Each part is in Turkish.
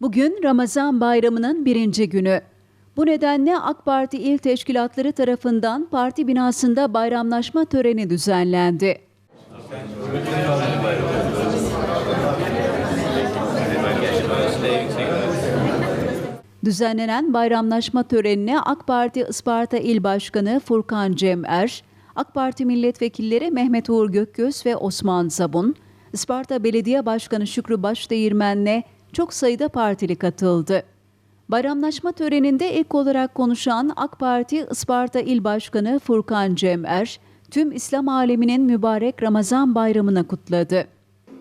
Bugün Ramazan bayramının birinci günü. Bu nedenle AK Parti il teşkilatları tarafından parti binasında bayramlaşma töreni düzenlendi. Düzenlenen bayramlaşma törenine AK Parti Isparta İl Başkanı Furkan Cem'er, AK Parti milletvekilleri Mehmet Uğur Gökgöz ve Osman Zabun, Isparta Belediye Başkanı Şükrü Başdeğirmen'le çok sayıda partili katıldı. Bayramlaşma töreninde ilk olarak konuşan AK Parti Isparta İl Başkanı Furkan Cem'er, tüm İslam aleminin mübarek Ramazan bayramını kutladı.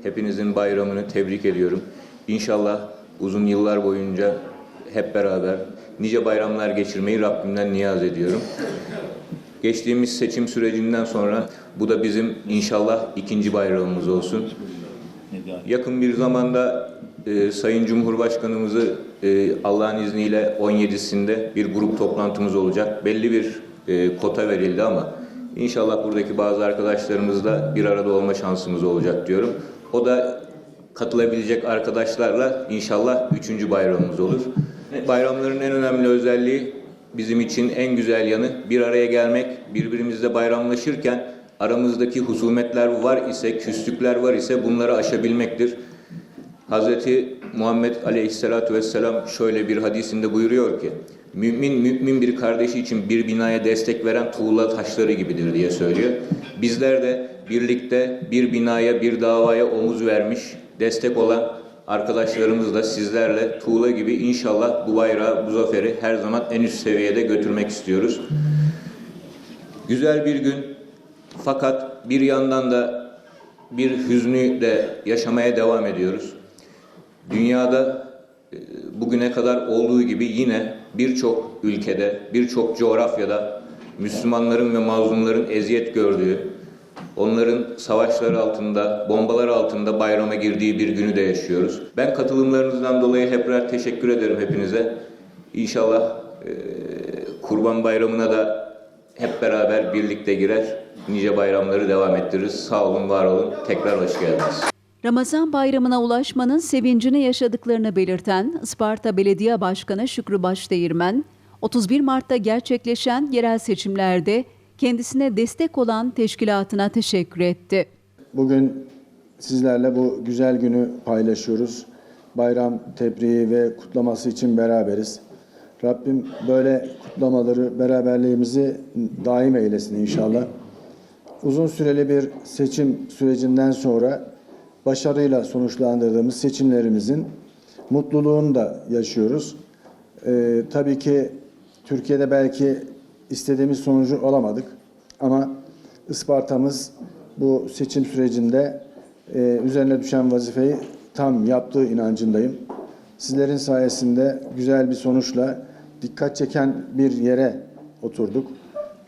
Hepinizin bayramını tebrik ediyorum. İnşallah uzun yıllar boyunca hep beraber nice bayramlar geçirmeyi Rabbimden niyaz ediyorum. Geçtiğimiz seçim sürecinden sonra bu da bizim inşallah ikinci bayramımız olsun. Yakın bir zamanda e, Sayın Cumhurbaşkanımızı e, Allah'ın izniyle 17'sinde bir grup toplantımız olacak. Belli bir e, kota verildi ama inşallah buradaki bazı arkadaşlarımızla bir arada olma şansımız olacak diyorum. O da katılabilecek arkadaşlarla inşallah üçüncü bayramımız olur. Bayramların en önemli özelliği bizim için en güzel yanı bir araya gelmek, birbirimizle bayramlaşırken aramızdaki husumetler var ise, küslükler var ise bunları aşabilmektir. Hazreti Muhammed Aleyhisselatü Vesselam şöyle bir hadisinde buyuruyor ki, mümin mümin bir kardeşi için bir binaya destek veren tuğla taşları gibidir diye söylüyor. Bizler de birlikte bir binaya, bir davaya omuz vermiş, destek olan arkadaşlarımızla sizlerle tuğla gibi inşallah bu bayrağı, bu zaferi her zaman en üst seviyede götürmek istiyoruz. Güzel bir gün fakat bir yandan da bir hüznü de yaşamaya devam ediyoruz. Dünyada e, bugüne kadar olduğu gibi yine birçok ülkede, birçok coğrafyada Müslümanların ve mazlumların eziyet gördüğü, onların savaşlar altında, bombalar altında bayrama girdiği bir günü de yaşıyoruz. Ben katılımlarınızdan dolayı heprer teşekkür ederim hepinize. İnşallah e, Kurban Bayramı'na da hep beraber birlikte girer, nice bayramları devam ettiririz. Sağ olun, var olun. Tekrar hoş geldiniz. Ramazan bayramına ulaşmanın sevincini yaşadıklarını belirten Isparta Belediye Başkanı Şükrü Başdeğirmen, 31 Mart'ta gerçekleşen yerel seçimlerde kendisine destek olan teşkilatına teşekkür etti. Bugün sizlerle bu güzel günü paylaşıyoruz. Bayram tebriği ve kutlaması için beraberiz. Rabbim böyle kutlamaları, beraberliğimizi daim eylesin inşallah. Uzun süreli bir seçim sürecinden sonra başarıyla sonuçlandırdığımız seçimlerimizin mutluluğunu da yaşıyoruz. Ee, tabii ki Türkiye'de belki istediğimiz sonucu alamadık ama Isparta'mız bu seçim sürecinde e, üzerine düşen vazifeyi tam yaptığı inancındayım. Sizlerin sayesinde güzel bir sonuçla dikkat çeken bir yere oturduk.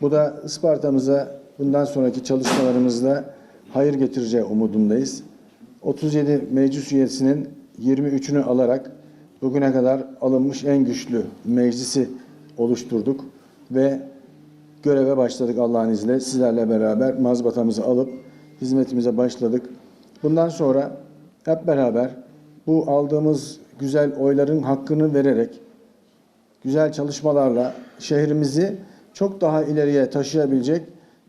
Bu da Isparta'mıza bundan sonraki çalışmalarımızda hayır getireceği umudundayız. 37 meclis üyesinin 23'ünü alarak bugüne kadar alınmış en güçlü meclisi oluşturduk ve göreve başladık Allah'ın izniyle. Sizlerle beraber mazbatamızı alıp hizmetimize başladık. Bundan sonra hep beraber bu aldığımız güzel oyların hakkını vererek güzel çalışmalarla şehrimizi çok daha ileriye taşıyabilecek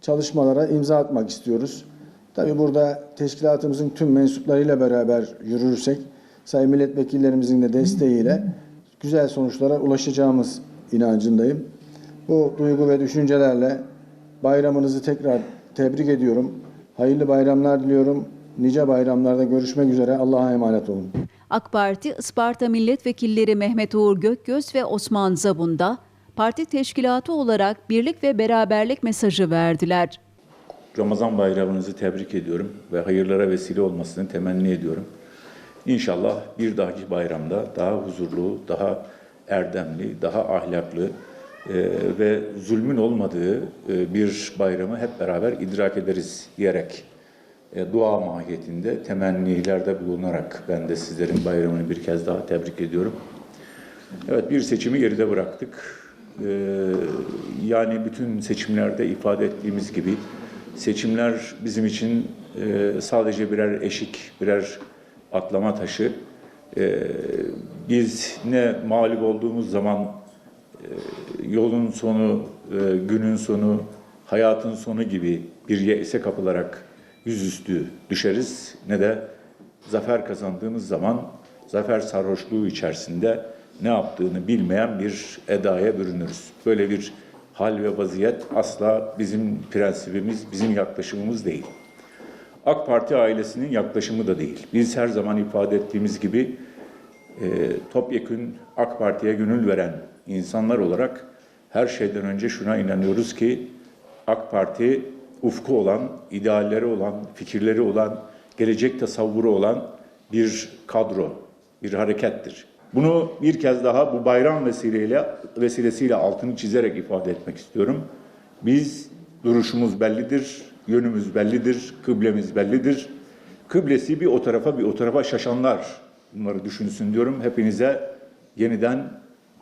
çalışmalara imza atmak istiyoruz. Tabi burada teşkilatımızın tüm mensuplarıyla beraber yürürsek, sayın milletvekillerimizin de desteğiyle güzel sonuçlara ulaşacağımız inancındayım. Bu duygu ve düşüncelerle bayramınızı tekrar tebrik ediyorum. Hayırlı bayramlar diliyorum. Nice bayramlarda görüşmek üzere. Allah'a emanet olun. AK Parti Isparta milletvekilleri Mehmet Uğur Gökgöz ve Osman Zabun da parti teşkilatı olarak birlik ve beraberlik mesajı verdiler. Ramazan bayramınızı tebrik ediyorum ve hayırlara vesile olmasını temenni ediyorum. İnşallah bir dahaki bayramda daha huzurlu, daha erdemli, daha ahlaklı e, ve zulmün olmadığı e, bir bayramı hep beraber idrak ederiz diyerek e, dua mahiyetinde temennilerde bulunarak ben de sizlerin bayramını bir kez daha tebrik ediyorum. Evet bir seçimi geride bıraktık. E, yani bütün seçimlerde ifade ettiğimiz gibi seçimler bizim için e, sadece birer eşik, birer atlama taşı. E, Biz ne mağlup olduğumuz zaman e, yolun sonu, e, günün sonu, hayatın sonu gibi bir yese kapılarak yüzüstü düşeriz ne de zafer kazandığımız zaman zafer sarhoşluğu içerisinde ne yaptığını bilmeyen bir edaya bürünürüz. Böyle bir hal ve vaziyet asla bizim prensibimiz, bizim yaklaşımımız değil. AK Parti ailesinin yaklaşımı da değil. Biz her zaman ifade ettiğimiz gibi e, topyekün AK Parti'ye gönül veren insanlar olarak her şeyden önce şuna inanıyoruz ki AK Parti ufku olan, idealleri olan, fikirleri olan, gelecek tasavvuru olan bir kadro, bir harekettir. Bunu bir kez daha bu bayram vesileyle vesilesiyle altını çizerek ifade etmek istiyorum. Biz duruşumuz bellidir, yönümüz bellidir, kıblemiz bellidir. Kıblesi bir o tarafa bir o tarafa şaşanlar bunları düşünsün diyorum. Hepinize yeniden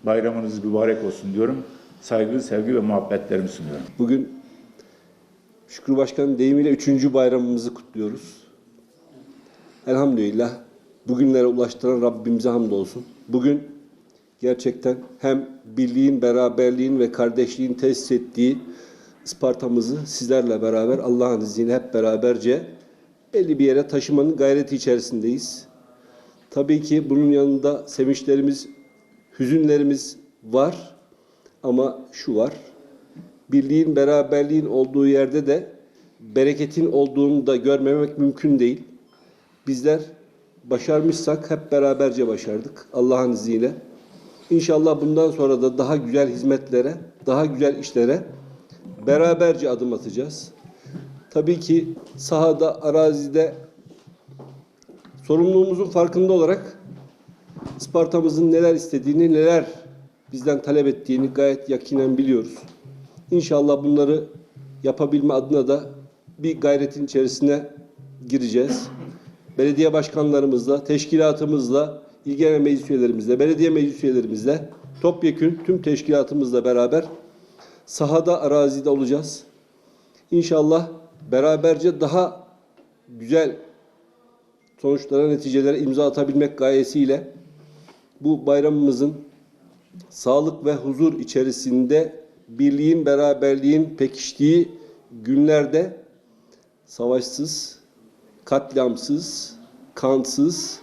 bayramınız mübarek olsun diyorum. Saygı, sevgi ve muhabbetlerimi sunuyorum. Bugün Şükrü Başkan'ın deyimiyle üçüncü bayramımızı kutluyoruz. Elhamdülillah bugünlere ulaştıran Rabbimize hamdolsun. Bugün gerçekten hem birliğin, beraberliğin ve kardeşliğin tesis ettiği Isparta'mızı sizlerle beraber Allah'ın izniyle hep beraberce belli bir yere taşımanın gayreti içerisindeyiz. Tabii ki bunun yanında sevinçlerimiz, hüzünlerimiz var ama şu var. Birliğin, beraberliğin olduğu yerde de bereketin olduğunu da görmemek mümkün değil. Bizler başarmışsak hep beraberce başardık Allah'ın izniyle. İnşallah bundan sonra da daha güzel hizmetlere, daha güzel işlere beraberce adım atacağız. Tabii ki sahada, arazide sorumluluğumuzun farkında olarak Isparta'mızın neler istediğini, neler bizden talep ettiğini gayet yakinen biliyoruz. İnşallah bunları yapabilme adına da bir gayretin içerisine gireceğiz. Belediye başkanlarımızla, teşkilatımızla, il genel meclis üyelerimizle, belediye meclis üyelerimizle, topyekün tüm teşkilatımızla beraber sahada, arazide olacağız. İnşallah beraberce daha güzel sonuçlara, neticelere imza atabilmek gayesiyle bu bayramımızın sağlık ve huzur içerisinde birliğin, beraberliğin pekiştiği günlerde savaşsız, katliamsız, kansız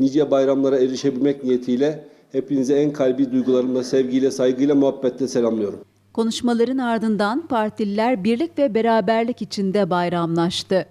nice bayramlara erişebilmek niyetiyle hepinize en kalbi duygularımla, sevgiyle, saygıyla, muhabbetle selamlıyorum. Konuşmaların ardından partililer birlik ve beraberlik içinde bayramlaştı.